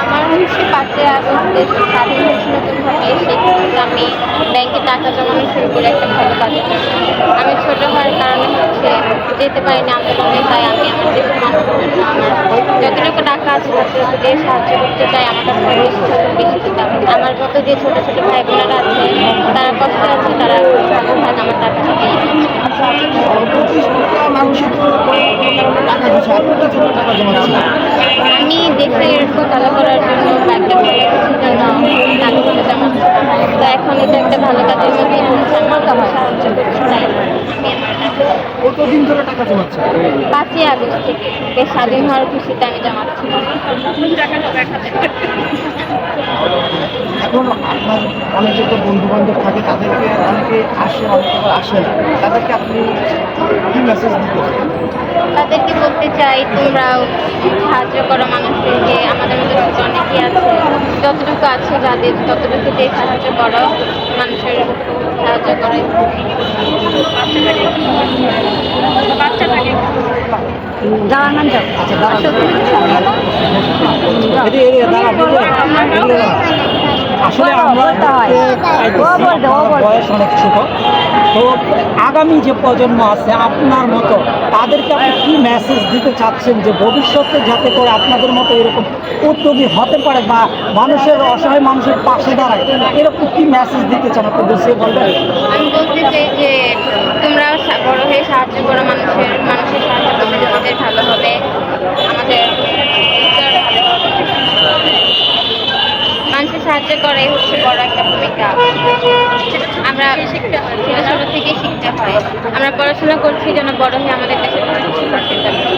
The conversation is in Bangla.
আমার হচ্ছে পাঁচই আগস্ট দেশ স্বাধীন হয়েছে নতুনভাবে সেই ক্ষেত্রে আমি ব্যাংকে টাকা জমানো শুরু করে একটা ভালো কাজের জন্য আমি ছোট হওয়ার কারণে হচ্ছে যেতে পারিনি আন্দোলনে তাই আমি আমার দেশের মানুষের জন্য আমার যতটুকু টাকা আছে ততটুকু দিয়ে সাহায্য করতে চাই আমার কাছে বেশি আমার মতো যে ছোট ছোটো ভাই বোনেরা আছে তারা কষ্ট আছে তারা আমার টাকা আমি দেশের পতাকা করার জন্য বা একটা ভালো কিছুর জন্য টাকা করে জমাচ্ছি তো এখন এটা একটা ভালো কাজের মধ্যেই হচ্ছে আমার কাছে সাহায্য করতে চাই আমি আমার টাকা কতদিন ধরে টাকা জমাচ্ছেন পাঁচই আগস্ট থেকে। স্বাধীন হওয়ার খুশিতে আমি জমাচ্ছি। এখন আপনার অনেক যত বন্ধু বান্ধব থাকে তাদেরকে অনেকে আসে অনেকে আসে না। তাদেরকে আপনি কি মেসেজ দিতে তাদেরকে বলতে চাই তোমরাও সাহায্য করো মানুষদেরকে। আমাদের মধ্যে অনেকেই আছে। যতটুকু আছে যাদের ততটুকু দিয়ে সাহায্য করো। মানুষের সাহায্য করে। মান যাও। আচ্ছা আসলে আমরা। বয়স অনেক ছোট। তো আগামী যে প্রজন্ম আছে আপনার মতো তাদেরকে আপনি কি মেসেজ দিতে চাচ্ছেন যে ভবিষ্যতে যাতে করে আপনাদের মতো এরকম উদ্যোগী হতে পারে বা মানুষের অসহায় মানুষের পাশে দাঁড়ায় এরকম কি মেসেজ দিতে চান আপনি বুঝিয়ে বলবেন। আমি বলতে চাই যে তোমরাও সা- বড় হয়ে সাহায্য করো মানুষের সাহায্য করে হচ্ছে বড় একটা ভূমিকা। আমরা শিখতে হয় ছোটো থেকে শিখতে হয়। আমরা পড়াশোনা করছি যেন বড় হয়ে আমাদের দেশের কিছু করতে পারি